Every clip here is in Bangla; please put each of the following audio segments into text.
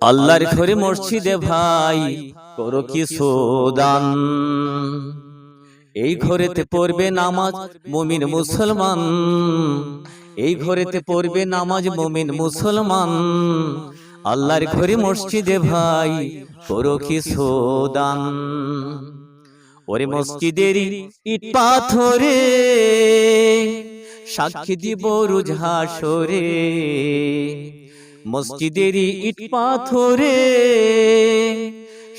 আল্লাহর ঘরে মসজিদে ভাই, করো কি সোদান? এই ঘরেতে পড়বে নামাজ মুমিন মুসলমান। এই ঘরেতে পড়বে নামাজ মুমিন মুসলমান। আল্লাহর ঘরে মসজিদে ভাই, করো কি সোদান? ওরে মসজিদের ইট পাথরে সাক্ষী দিব রোজ হাসরে। মসজিদের ইট পাথরে,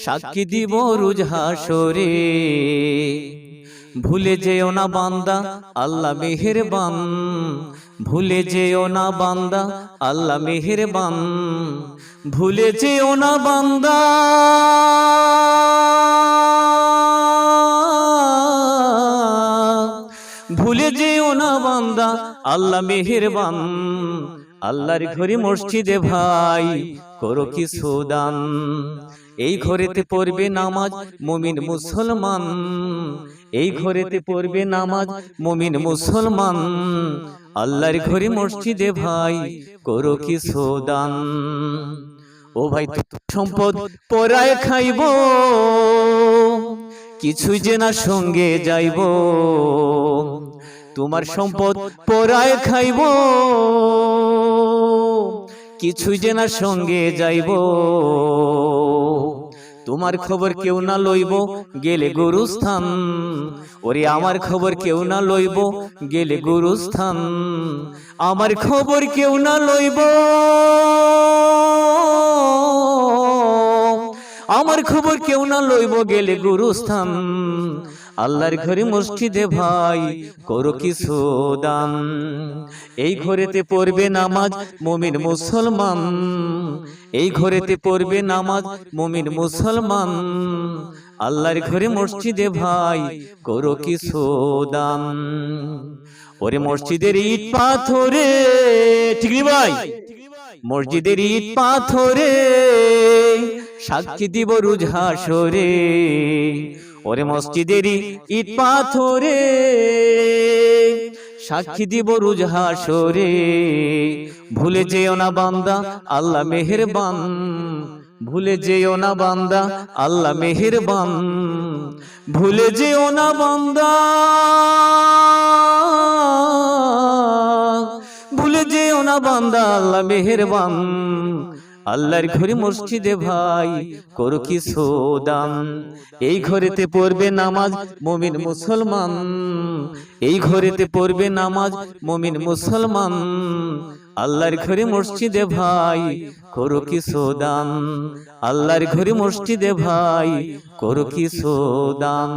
সাক্ষী দিব রোজ হাসরে। ভুলে যেও না বান্দা, আল্লাহ মেহেরবান। ভুলে যেও না বান্দা, আল্লাহ মেহেরবান। ভুলে যেও না বান্দা। ভুলে যেও না বান্দা, আল্লাহ মেহেরবান। আল্লাহর ঘরে মসজিদে ভাই করো কি সুদান। এই ঘরেতে পড়বে নামাজ মুমিন মুসলমান। এই ঘরেতে পড়বে নামাজ মুমিন মুসলমান। আল্লাহর ঘরে মসজিদে ভাই করো কি সুদান। ও ভাই তো সম্পদ পরায় খাইব। কিছুই যে না সঙ্গে যাইব। তোমার সম্পদ পরায় খাইব। কিছুই যে না সঙ্গে যাইব। তোমার খবর কেউ না লইব, গেলে গুরুস্থান। ওরে, আমার খবর কেউ না লইব, গেলে গুরুস্থান। আমার খবর কেউ না লইব। আমার খবর কেউ না লইব, গেলে গুরুস্থান। আল্লাহর ঘরে মসজিদে ভাই করো কি দান। এই ঘরেতে পড়বে নামাজ মুমিন মুসলমান। এই ঘরেতে পড়বে নামাজ মুমিন মুসলমান। আল্লাহর ঘরে মসজিদে ভাই করো কি দান। ওরে মসজিদের ইট পাথরে ঠিক ভাই? মসজিদের ইট পাথরে। সাক্ষী দিব রুজ হাসরে। ওরে মসজিদের ইট পাথরে সাক্ষী দিব রুজ হাসরে। ভুলে যেও না বান্দা আল্লাহ মেহেরবান। ভুলে যেও না বান্দা আল্লাহ মেহেরবান। ভুলে যেও না বান্দা ভুলে যেও না বান্দা আল্লাহ মেহেরবান। আল্লাহর ঘরে মসজিদে ভাই করো কি সোদান এই ঘরেতে পড়বে নামাজ মমিন মুসলমান। এই ঘরেতে পড়বে নামাজ মমিন মুসলমান। আল্লাহর ঘরে মসজিদে ভাই করো কি সোদান আল্লাহর ঘরে মসজিদে ভাই করো কি সোদান